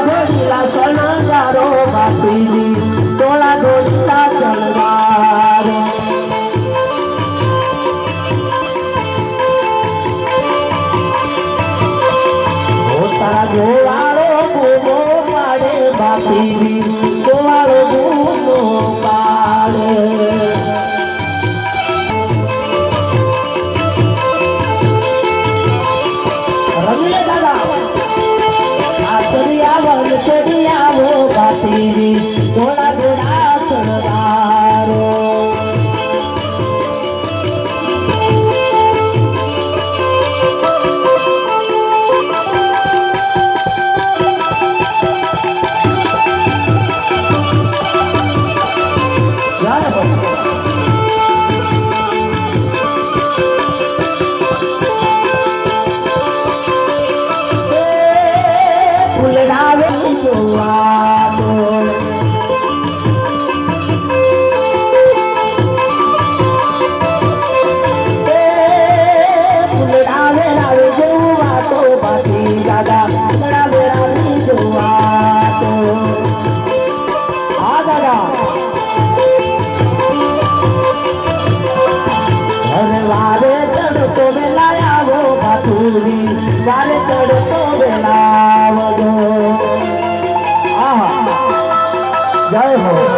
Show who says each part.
Speaker 1: ગઢીલા સોના ગારો ஒரு கொடியா વારે ચડતો વેલા આવો બાપુરી વારે ચડતો जय हो